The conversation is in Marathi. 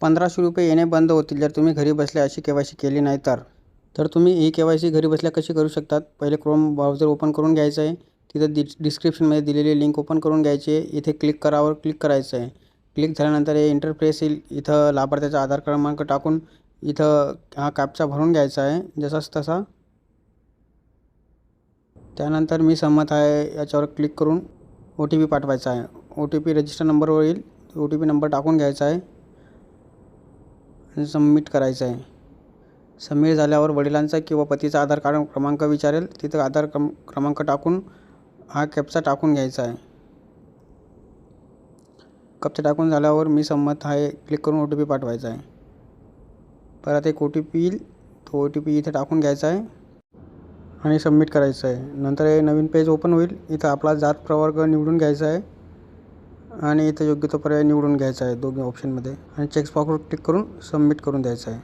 पंधराशे रुपये येणे बंद होतील. जर तुम्ही घरी बसल्या अशी के वाय सी केली नाही तर. तर तुम्ही ही के वाय सी घरी बसल्या कशी करू शकतात? पहिले क्रोम ब्राउझर ओपन करून घ्यायचं आहे. तिथं डि डिस्क्रिप्शनमध्ये दिलेली लिंक ओपन करून घ्यायची आहे. इथे क्लिक करावर क्लिक करायचं आहे. क्लिक झाल्यानंतर हे इंटरफेस येईल. इथं लाभार्थ्याचा आधार क्रमांक टाकून इथं हा कॅप्चा भरून घ्यायचा आहे. जसाच तसा. त्यानंतर मी सहमत आहे याच्यावर क्लिक करून ओ टी पी पाठवायचा आहे. ओ टी पी रजिस्टर नंबरवर येईल. ओ टी पी नंबर टाकून घ्यायचा आहे. सबमिट करायचं आहे. सबमिट झाल्यावर वडिलांचा किंवा पतीचा आधार कार्ड क्रमांक विचारेल. तिथं आधार क्रम क्रमांक टाकून हा कॅपचा टाकून घ्यायचा आहे. कॅप्चा टाकून झाल्यावर मी संमत आहे क्लिक करून ओ टी पी पाठवायचा आहे. परत एक ओ टी पी येईल तो ओ टी पी इथे टाकून घ्यायचा आहे आणि सबमिट करायचं आहे. नंतर हे नवीन पेज ओपन होईल. इथं आपला जात प्रवर्ग निवडून घ्यायचा आहे. आणि इथं योग्य तो पर्याय निवडून घ्यायचा आहे दोघी ऑप्शनमध्ये आणि चेक्स बॉक्सवर क्लिक करून सबमिट करून द्यायचं आहे.